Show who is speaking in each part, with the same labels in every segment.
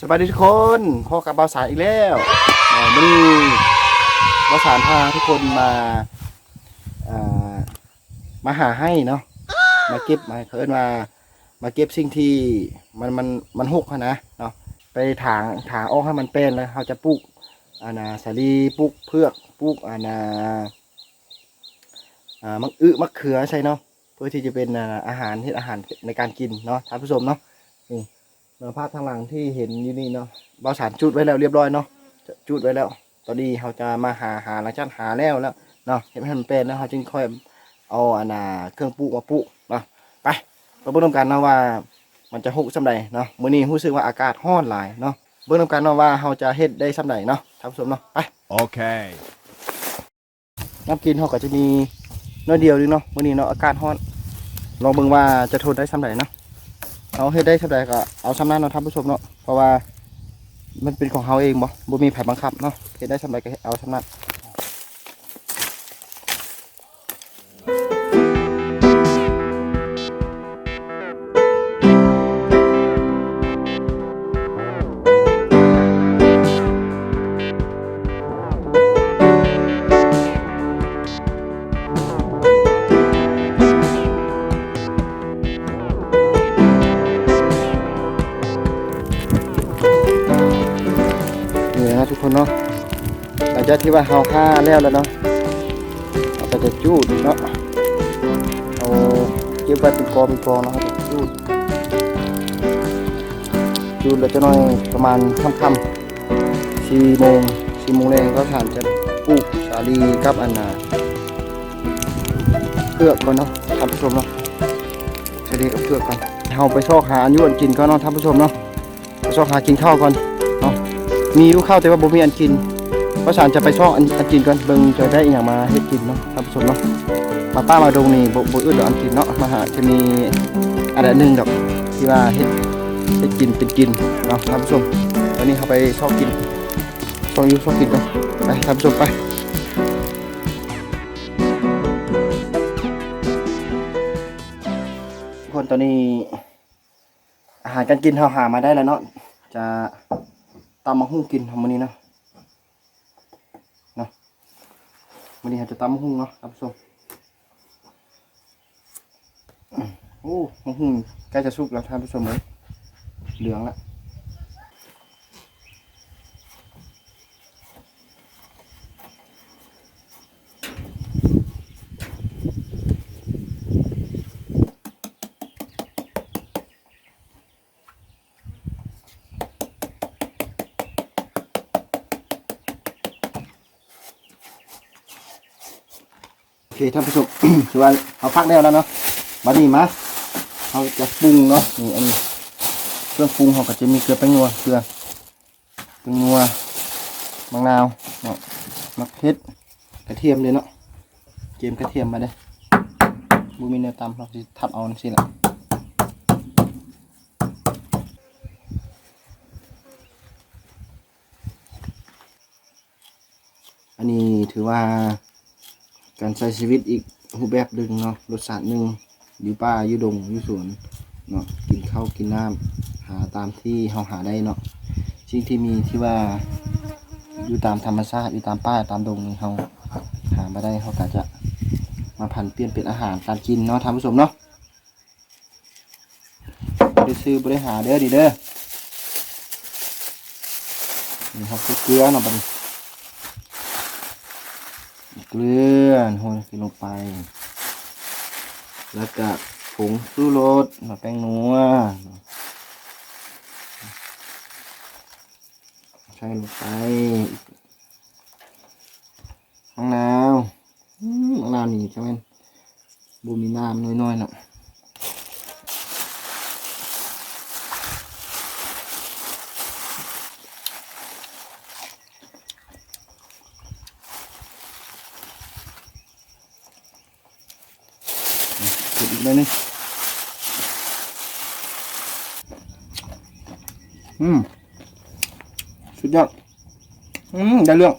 Speaker 1: สวัสดีทุกคนพบกับบาวสารอีกแล้ววันนี้บ่าวสารพาทุกคนมาอ่อมาหาให้เนาะมาเก็บมาเคินมามาเก็บสิ่งที่มันมันมันหกนะเนาะไปถางถางออกให้มันเป็นแล้วเราจะปลูกอานาสาลีปลูกเพือกปลูกอานาอ่ามักอึมักเขือใช่เนาะเพื่อที่จะเป็นอาอาหารที่อาหารในการกินเนาะท่านผู้ชมเนาะนี่ เนื้อภาพทางหลังที่เห็นอยู่นี่เนาะเบาสารจุดไว้แล้วเรียบร้อยเนาะจะจุดไว้แล้ว ตอนนี้เราจะมาหาหาหลังจากหาแล้วแล้วเนาะเห็นให้มันเป็นแล้วเราจึงค่อยเอาอันน่ะเครื่องปลูกมาปลูกเนาะไปเราเบิ่งนำกันเนาะว่ามันจะหกสำใดเนาะมื้อนี้รู้สึกว่าอากาศร้อนหลายเนาะเบิ่งนำกันเนาะว่าเราจะเฮ็ดได้สำใดเนาะท่านผู้ชมเนาะไป
Speaker 2: Okay.
Speaker 1: น้ำกินเขาก็จะมีน้อยเดียวนึงเนาะมื้อนี้เนาะอากาศร้อนลองเบิ่งว่าจะทนได้สำใดเนาะ เอาเฮ็ดได้สำใดก็เอาสำนั้นเนาะท่านผู้ชมเนาะเพราะว่ามันเป็นของเขาเองบ่บ่มีไผบังคับเนาะเฮ็ดได้สำใดก็เอาสำนั้น ที่ว่าเฮาฆ่าแล้วแล้วเนาะเราก็จะจูดเนาะเอาเก็บไว้เป็นกองเป็นกองแล้วก็จะจูดจูดแล้วจะน้อยประมาณค่ำๆสี่โมงสี่โมงแรงก็ถ่านจะปลูกสาลีกับอันน่ะเพื่อก่อนเนาะท่านผู้ชมเนาะสาลีกับเพื่อก่อนเฮาไปซอกหาอันยุ่นกินก่อนเนาะท่านผู้ชมเนาะไปซอกหากินข้าวก่อนเนาะมีอยู่ข้าวแต่ว่าบ่มีอันกิน พราะฉะนั้นจะไปช่องอันอันกินก่อนเบิ่งจะได้อย่างมาเฮ็ดกินเนาะท่านผู้ชมเนาะมาป้ามาดงนี่บ่บ่อึดดอกอันกินเนาะมาหาจะมีอะไรหนึงดอกที่ว่าเฮ็ดเฮ็ดกินเป็นกินเนาะท่านผู้ชมวันนี้เขาไปชองกินชองอยู่ชองกินเนาะไปท่านผู้ชมไปคนตอนนี้อาหารการกินเราหามาได้แล้วเนาะจะตำมะฮุ่งกินทำมื้อนี้เนาะเนาะ อันนี้เราจะตำหุ่งเนาะท่านผู้ชมโอ้หุ่งใกล้จะสุกแล้วท่านผู้ชมเลยเหลืองและ เคท่านผู้ชมคือว่าเขาพักแล้วแล้วเนาะมาดีมาเขาจะปรุงเนาะนี่อันนี้เครื่องปรุงเขาก็จะมีเกลือแป้งนัวเกลือแป้งนัวมะนาวเนาะมะเขือกระเทียมเลยเนาะเกมกระเทียมมาได้บูมีเนื้อตำเราจะทัดเอาสิละอันนี้ถือว่า การใช้ชีวิตอีกรูปแบบหนึ่งเนาะรสชาติหนึ่งอยู่ป่าอยู่ดงอยู่สวนเนาะกินข้าวกินน้ำหาตามที่เราหาได้เนาะสิ่งที่มีที่ว่าอยู่ตามธรรมชาติอยู่ตามป่าตามดงนี่เราหามาได้เขาก็จะมาพันเปลี่ยนเป็นอาหารการกินเนาะท่านผู้ชมเนาะบริซื้อบริหาเด้อดีเด้อนี่เขาคือเกลือเนาะบัดนี้ เกลือโหยลงไป แล้วก็ผงชูรสมาแป้งนัวใส่ลงไปมะนาวมะนาวนี่ใช่ไหมบูมีน้ำน้อยๆหน่อย อีกเลยนี่อืมสุดยอด อืมได้เรื่อง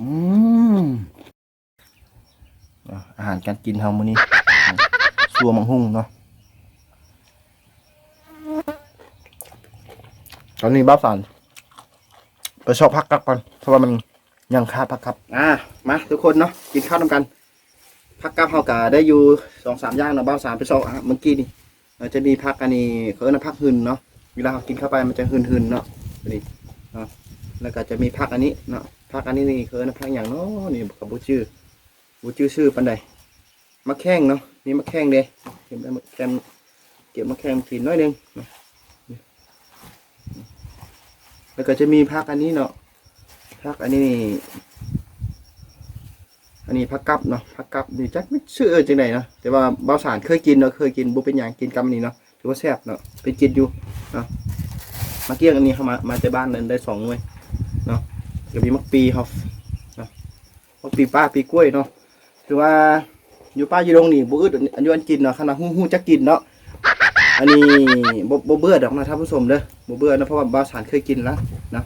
Speaker 1: อืมอาหารการกินเฮามื้อนี้ตัวมังหุ่งเนาะตอนนี้บ้าสันไปชอบพักกับกันเพราะว่ามัน ยังคาพักกับ อ่า มาทุกคนเนาะ กินข้าวนำกัน พักกับเฮากะได้อยู่สองสามอย่างเนาะบ้าสามไปสองอะเมื่อกี้นี่มันจะมีพักอันนี้เขาเรียกพักหืนเนาะ เวลาเรากินเข้าไปมันจะหืนหืนเนาะนนี้เนาะ แล้วก็จะมีพักอันนี้เนาะ พักอันนี้นี่เขาเรียกพักอย่างเนาะนี่กับบูชื่อบูชื่อชื่อปันใดมะแข้งเนาะ นี่มะแข้งเด้เก็บได้มะแข้งเก็บมะแข้งทีน้อยหนึงนะแล้วก็จะมีพักอันนี้เนาะ พักอันนี้นี่อันนี้ผักกับเนาะผักกับนี่จักไม่ชื่อจังไดเนาะแต่ว่าบ่าวสารเคยกินเนาะเคยกินบ่เป็นหยังกินกับอันนี้เนาะถือว่าแซ่บเนาะไปกินอยู่เนาะมาเกี้ยงอันนี้เข้ามามาแต่บ้านนั้นได้สองหน่วยเนาะก็มีมักปีเฮาเนาะมักปีป้าปีกล้วยเนาะถือว่าอยู่ป้าอยู่โรงนี่บ่อึดอันอยู่อันกินเนาะขนาดฮู้ๆจักกินเนาะอันนี้บ่บ่เบื่อดอกนะท่านผู้ชมเด้อบ่เบื่อนะเพราะว่าบ่าวสารเคยกินแล้วเนาะ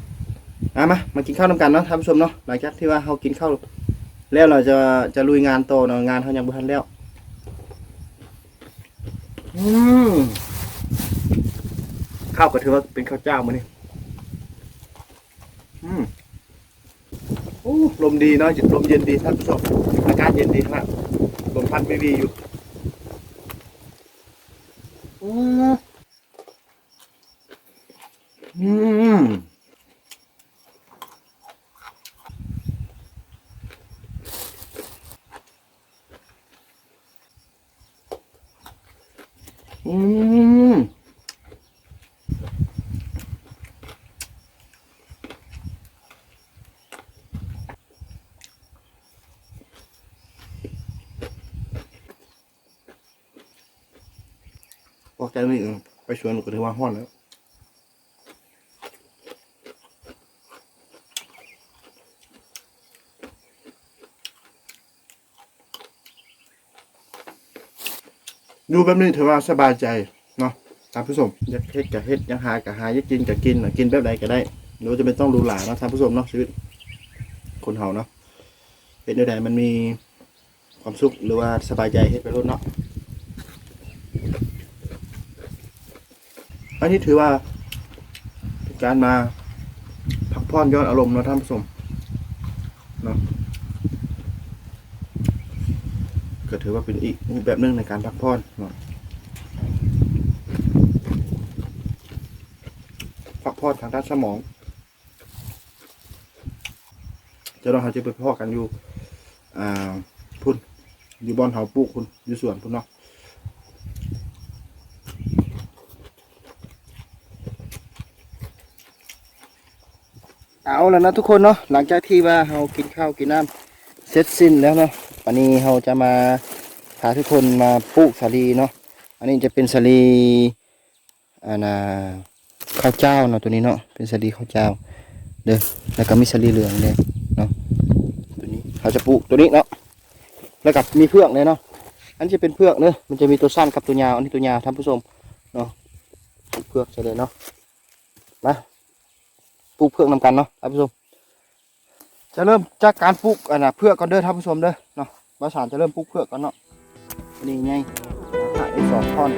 Speaker 1: อามามากินข้าวนํกันเนาะท่านผู้ชมเนาะหลังจากที่ว่าเฮากินข้าวแล้วเราจะจะลุยงานโตเนาะงานเขายังบุทันแล้วอืมข้าวก็ถือว่าเป็นข้าวเจ้ามื้อนี้อืมโอ้ลมดีเนาะลมเย็นดีท่านผู้ชมอากาศเย็นดีครับลมพัดไม่มีอยู่อืม ออกใจนี่ไปชวนก็ถือว่าห้อนแล้วดูแบบนี้ถือว่าสบายใจเนาะท่านผู้ชมอยากเฮ็ดกับเฮ็ดอยากหากับหาอยากกินกับกินกินแบบใดก็ได้หรือว่าจะไม่ต้องรูหราเนาะท่านผู้ชมเนาะชีวิตคนเฮาเนาะเฮ็ดใดมันมีความสุขหรือว่าสบายใจเฮ็ดไปรถเนาะ อันนี้ถือว่าเป็นการมาพักผ่อนย้อนอารมณ์เนาะท่านผู้ชมเนาะก็ถือว่าเป็นอีกแบบหนึ่งในการพักผ่อนเนาะพักผ่อนทางด้านสมอง จะเราหาจะไปพ่อกันอยู่ อ่าพุ่นอยู่บอนเฮาปลูกคุณอยู่สวนพุ่นเนาะาแล้วนะทุกคนเนาะหลังจากที่ว่าเรากินข้าวกินน้ำเสร็จสิ้นแล้วเนาะวันนี้เราจะมาพาทุกคนมาปลูกสาลีเนาะอันนี้จะเป็นสาลีอานนาข้าวเจ้าเนาะตัวนี้เนาะเป็นสาลีข้าวเจ้าเด้อแล้วก็มีสาลีเหลืองเด้อเนาะตัวนี้เราจะปลูกตัวนี้เนาะแล้วกับมีเพือกเลยเนาะอันจะเป็นเพือกเนอะมันจะมีตัวสั้นกับตัวยาวอันนี้ตัวยาวท่านผู้ชมเนาะเพือกใช่เลยเนาะมา ปลูกเพื่อกนำกันเนาะท่านผู้ชม จะเริ่มจากการปลูกอะนะเพื่อกก่อนเด้อท่านผู้ชมเด้อเนาะบาสานจะเริ่มปลูกเพื่อกก่อนเนาะนี่ไงถ่ายได้สองท่อน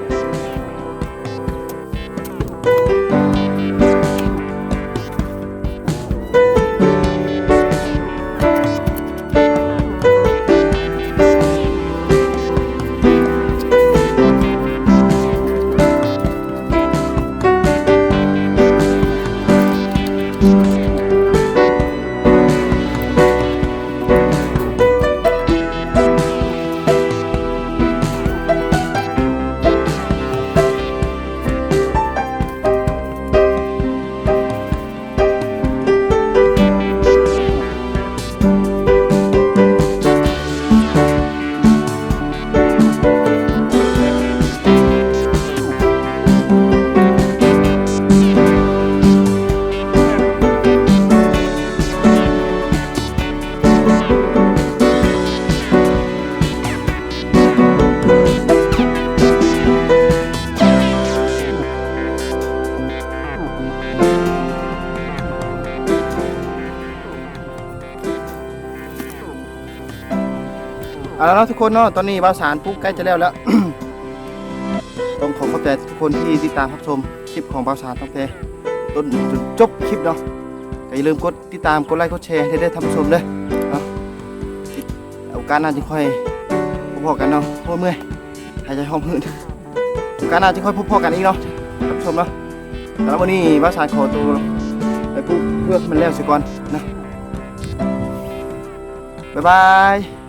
Speaker 1: เอาละเนาะทุกคนเนาะตอนนี้ภาษานปลูกใกล้จะแล้วแล้ว ต้องขอขอบใจทุกคนที่ติดตามรับชมคลิปของบาวสารตั้งแต่ต้นจนจบคลิปเนาะก็อย่าลืมกดติดตามกดไลค์กดแชร์ให้ได้ท่านผู้ชมเด้อเนาะโอกาสหน้าจะค่อยพบพอกันเนาะโอ้ยเมื่อยหายใจหอมหืดโอกาสหน้าจะค่อยพบพอกันอีกเนาะท่านผู้ชมเนาะแต่แล้ววันนี้บาวสารขอตัวไปปลูกเพื่อมันแล้วเสิก่อนนะบ๊ายบาย